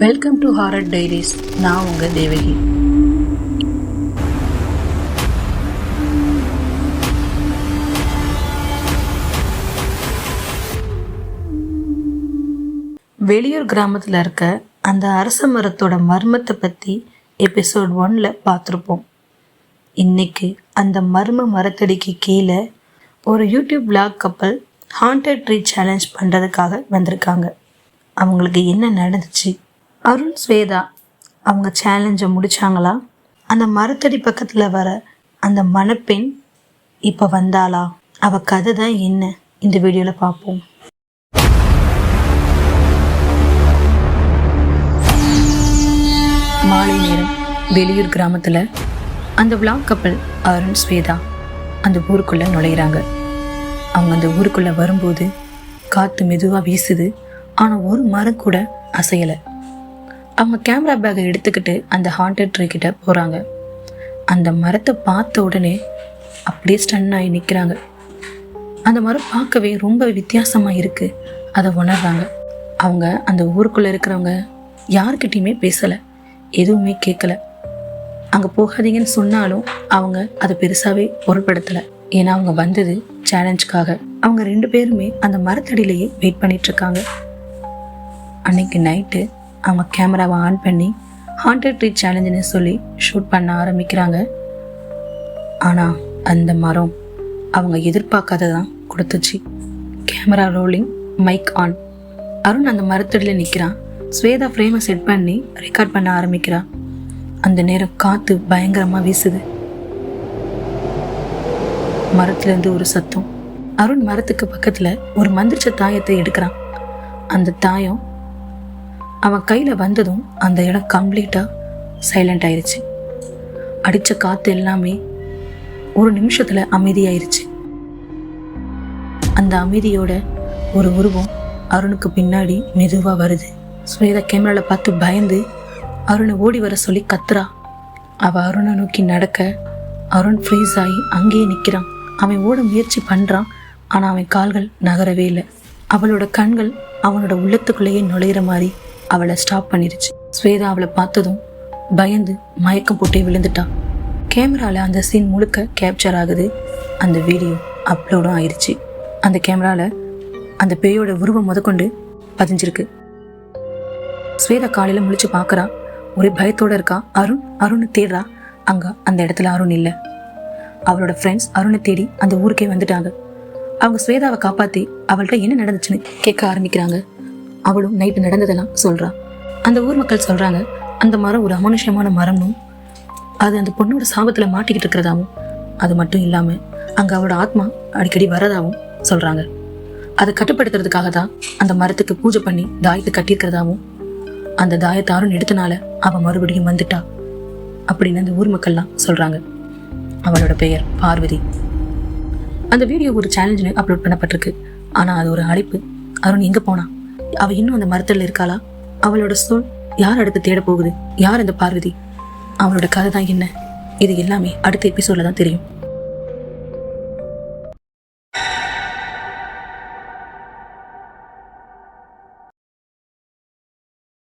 Welcome to horror diaries நான் உங்க தேவகி. வெளியூர் கிராமத்தில் இருக்க அந்த அரச மரத்தோட மர்மத்தை பற்றி எபிசோட் ஒன்ல பார்த்துருப்போம். இன்னைக்கு அந்த மர்ம மரத்தடிக்கு கீழே ஒரு YouTube vlog couple haunted tree challenge பண்ணுறதுக்காக வந்திருக்காங்க. அவங்களுக்கு என்ன நடந்துச்சு? அருண் ஸ்வேதா அவங்க சேலஞ்சை முடிச்சாங்களா? அந்த மரத்தடி பக்கத்தில் வர அந்த மணப்பெண் இப்போ வந்தாளா? அவ கதை தான் என்ன? இந்த வீடியோவில் பார்ப்போம் மாலை நேரம். வெளியூர் கிராமத்தில் அந்த விளாக் கப்பல் அருண் ஸ்வேதா அந்த ஊருக்குள்ளே நுழையிறாங்க. அவங்க அந்த ஊருக்குள்ளே வரும்போது காற்று மெதுவாக வீசுது. ஆனால் ஒரு மரம் கூட அசையலை. அவங்க கேமரா பேக்கை எடுத்துக்கிட்டு அந்த ஹாண்டட் ட்ரீ கிட்ட போகிறாங்க அந்த மரத்தை பார்த்த உடனே அப்படியே ஸ்டன் ஆகி நிற்கிறாங்க அந்த மரம் பார்க்கவே ரொம்ப வித்தியாசமாக இருக்குது அதை உணர்றாங்க. அவங்க அந்த ஊருக்குள்ளே இருக்கிறவங்க யார்கிட்டையுமே பேசலை. எதுவுமே கேட்கல அங்கே போகாதீங்கன்னு சொன்னாலும் அவங்க அதை பெருசாகவே பொருட்படுத்தலை. ஏன்னா அவங்க வந்தது சேலஞ்சுக்காக அவங்க ரெண்டு பேருமே அந்த மரத்தடியிலேயே வெயிட் பண்ணிட்டு இருக்காங்க. அன்னைக்கு நைட்டு அவங்க கேமராவை ஆன் பண்ணி ஹாண்டட் ட்ரீ சேலஞ்சுன்னு சொல்லி ஷூட் பண்ண ஆரம்பிக்கிறாங்க. ஆனால் அந்த மரம் அவங்க எதிர்பார்க்காததான் கொடுத்துச்சு. Camera rolling mike on Arun அந்த மரத்தடியில் நிற்கிறான் ஸ்வேதா ஃப்ரேமை செட் பண்ணி ரெக்கார்ட் பண்ண ஆரம்பிக்கிறான் அந்த நேரம் காற்று பயங்கரமாக வீசுது. மரத்துலேருந்து ஒரு சத்தம். அருண் மரத்துக்கு பக்கத்தில் ஒரு மந்திரிச்ச தாயத்தை எடுக்கிறான். அந்த தாயம் அவன் கையில் வந்ததும் அந்த இடம் கம்ப்ளீட்டாக சைலண்ட் ஆயிடுச்சு அடித்த காற்று எல்லாமே ஒரு நிமிஷத்தில் அமைதியாயிருச்சு. அந்த அமைதியோட ஒரு உருவம் அருணுக்கு பின்னாடி மெதுவாக வருது. ஸ்வேதா கேமராவில் பார்த்து பயந்து அருணை ஓடி வர சொல்லி கத்துறா. அவள் அருணை நோக்கி நடக்க அருண் ஃப்ரீஸ் ஆகி அங்கேயே நிற்கிறான் அவன் ஓட முயற்சி பண்ணுறான் ஆனால் அவன் கால்கள் நகரவே இல்லை. அவளோட கண்கள் அவனோட உள்ளத்துக்குள்ளேயே நுழையிற மாதிரி அவளை ஸ்டாப் பண்ணிருச்சு. ஸ்வேதா அவளை பார்த்ததும் பயந்து மயக்கம் போட்டே விழுந்துட்டா. கேமரால அந்த சீன் முழுக்க கேப்சர் ஆகுது. அந்த வீடியோ அப்லோடும் ஆயிடுச்சு அந்த கேமரால அந்த பேயோட உருவம் முதற்கொண்டு பதிஞ்சிருக்கு. ஸ்வேதா காலையில முழிச்சு பார்க்கறா ஒரே பயத்தோட இருக்கா. அருண் அருண் தேடுறா. அங்க அந்த இடத்துல அருண் இல்லை. அவளோட ஃப்ரெண்ட்ஸ் அருணை தேடி அந்த ஊருக்கே வந்துட்டாங்க. அவங்க ஸ்வேதாவை காப்பாத்தி அவள்கிட்ட என்ன நடந்துச்சுன்னு கேட்க ஆரம்பிக்கிறாங்க. அவளும் நைட்டு நடந்ததெல்லாம் சொல்றா. அந்த ஊர் மக்கள் சொல்கிறாங்க அந்த மரம் ஒரு அமானுஷ்யமான மரம்னும் அது அந்த பொண்ணோட சாபத்தில் மாட்டிக்கிட்டு இருக்கிறதாவும் அது மட்டும் இல்லாமல் அங்கே அவளோட ஆத்மா அடிக்கடி வரதாகவும் சொல்கிறாங்க அதை கட்டுப்படுத்துறதுக்காக தான் அந்த மரத்துக்கு பூஜை பண்ணி தாயத்தை கட்டியிருக்கிறதாவும் அந்த தாயத்தை அருண் எடுத்தனால அவள் மறுபடியும் வந்துட்டா அப்படின்னு அந்த ஊர் மக்கள்லாம் சொல்கிறாங்க அவளோட பெயர் பார்வதி. அந்த வீடியோ ஒரு சேலஞ்சுன்னு அப்லோட் பண்ணப்பட்டிருக்கு. ஆனால் அது ஒரு அழைப்பு. அருண் எங்கே போனா? அவ இன்னும் அந்த மரத்தில் இருக்காளா? அவளோட சொல் யார் அடுத்து தேட போகுது? யார் அந்த பார்வதி? அவளோட கதை தான் என்ன? இது எல்லாமே அடுத்த எபிசோட்ல தான் தெரியும்.